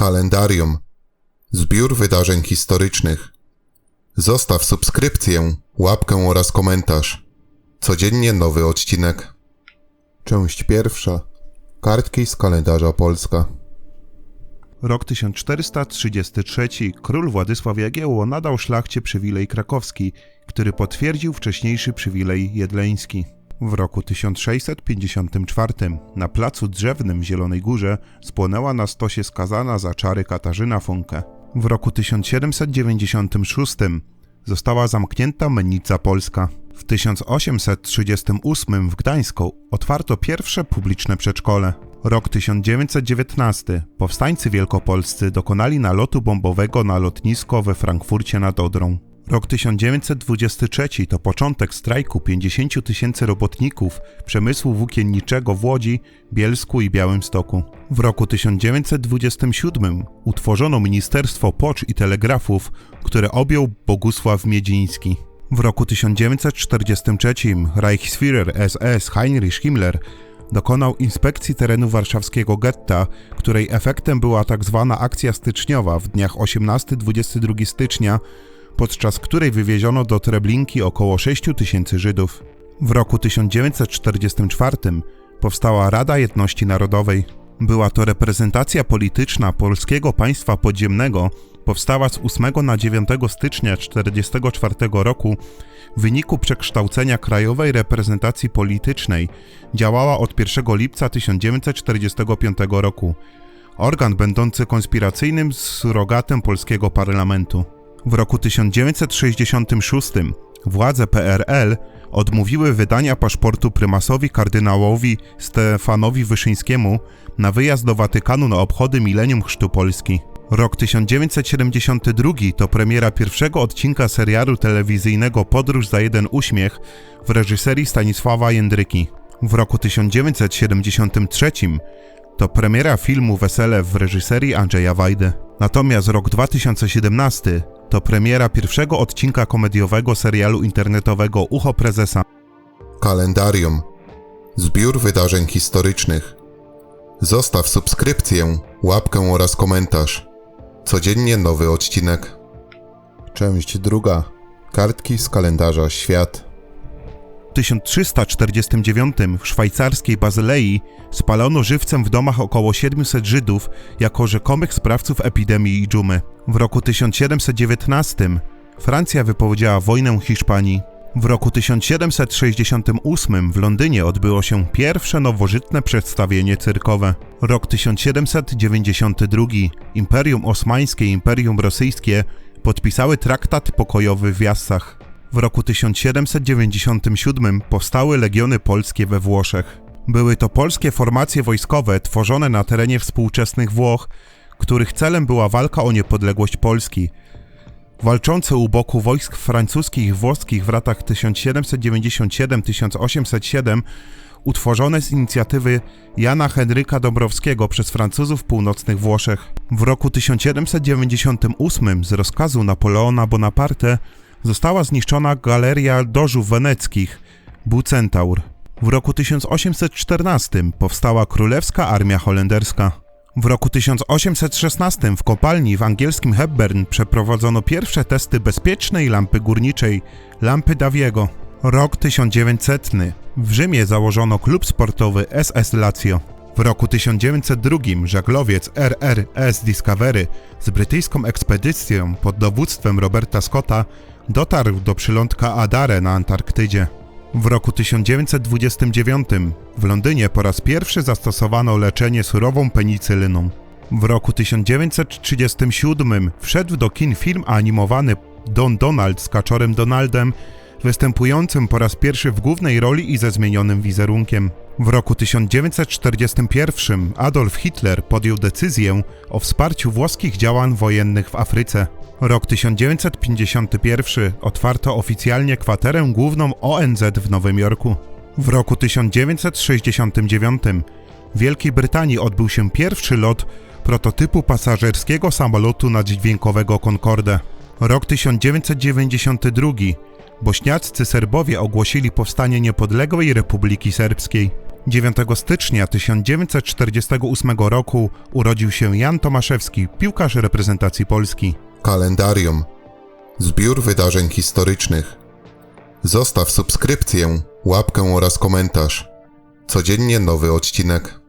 Kalendarium. Zbiór wydarzeń historycznych. Zostaw subskrypcję, łapkę oraz komentarz. Codziennie nowy odcinek. Część pierwsza. Kartki z kalendarza Polska. Rok 1433 król Władysław Jagiełło nadał szlachcie przywilej krakowski, który potwierdził wcześniejszy przywilej jedleński. W roku 1654 na placu drzewnym w Zielonej Górze spłonęła na stosie skazana za czary Katarzyna Funke. W roku 1796 została zamknięta Mennica Polska. W 1838 w Gdańsku otwarto pierwsze publiczne przedszkole. Rok 1919. Powstańcy wielkopolscy dokonali nalotu bombowego na lotnisko we Frankfurcie nad Odrą. Rok 1923 to początek strajku 50 tysięcy robotników przemysłu włókienniczego w Łodzi, Bielsku i Białymstoku. W roku 1927 utworzono Ministerstwo Pocz i Telegrafów, które objął Bogusław Miedziński. W roku 1943 Reichsführer SS Heinrich Himmler dokonał inspekcji terenu warszawskiego getta, której efektem była tzw. akcja styczniowa w dniach 18-22 stycznia, podczas której wywieziono do Treblinki około 6 tysięcy Żydów. W roku 1944 powstała Rada Jedności Narodowej. Była to reprezentacja polityczna polskiego państwa podziemnego, powstała z 8 na 9 stycznia 1944 roku w wyniku przekształcenia Krajowej Reprezentacji Politycznej. Działała od 1 lipca 1945 roku. Organ będący konspiracyjnym surogatem polskiego parlamentu. W roku 1966 władze PRL odmówiły wydania paszportu prymasowi kardynałowi Stefanowi Wyszyńskiemu na wyjazd do Watykanu na obchody milenium Chrztu Polski. Rok 1972 to premiera pierwszego odcinka serialu telewizyjnego Podróż za jeden uśmiech w reżyserii Stanisława Jędryki. W roku 1973 to premiera filmu Wesele w reżyserii Andrzeja Wajdy. Natomiast rok 2017 to premiera pierwszego odcinka komediowego serialu internetowego Ucho Prezesa. Kalendarium. Zbiór wydarzeń historycznych. Zostaw subskrypcję, łapkę oraz komentarz. Codziennie nowy odcinek. Część druga. Kartki z kalendarza Świat. W 1349 w szwajcarskiej Bazylei spalono żywcem w domach około 700 Żydów jako rzekomych sprawców epidemii i dżumy. W roku 1719 Francja wypowiedziała wojnę Hiszpanii. W roku 1768 w Londynie odbyło się pierwsze nowożytne przedstawienie cyrkowe. Rok 1792 Imperium Osmańskie i Imperium Rosyjskie podpisały traktat pokojowy w Jassach. W roku 1797 powstały legiony polskie we Włoszech. Były to polskie formacje wojskowe tworzone na terenie współczesnych Włoch, których celem była walka o niepodległość Polski. Walczące u boku wojsk francuskich i włoskich w latach 1797-1807 utworzone z inicjatywy Jana Henryka Dąbrowskiego przez Francuzów północnych Włoszech. W roku 1798 z rozkazu Napoleona Bonaparte została zniszczona galeria dożów weneckich Bucentaur. W roku 1814 powstała Królewska Armia Holenderska. W roku 1816 w kopalni w angielskim Hepburn przeprowadzono pierwsze testy bezpiecznej lampy górniczej, lampy Daviego. Rok 1900. W Rzymie założono klub sportowy SS Lazio. W roku 1902 żaglowiec RRS Discovery z brytyjską ekspedycją pod dowództwem Roberta Scotta dotarł do przylądka Adare na Antarktydzie. W roku 1929 w Londynie po raz pierwszy zastosowano leczenie surową penicylyną. W roku 1937 wszedł do kin film animowany Don Donald z kaczorem Donaldem, występującym po raz pierwszy w głównej roli i ze zmienionym wizerunkiem. W roku 1941 Adolf Hitler podjął decyzję o wsparciu włoskich działań wojennych w Afryce. Rok 1951 otwarto oficjalnie kwaterę główną ONZ w Nowym Jorku. W roku 1969 w Wielkiej Brytanii odbył się pierwszy lot prototypu pasażerskiego samolotu naddźwiękowego Concorde. Rok 1992 bośniaccy Serbowie ogłosili powstanie niepodległej Republiki Serbskiej. 9 stycznia 1948 roku urodził się Jan Tomaszewski, piłkarz reprezentacji Polski. Kalendarium. Zbiór wydarzeń historycznych. Zostaw subskrypcję, łapkę oraz komentarz. Codziennie nowy odcinek.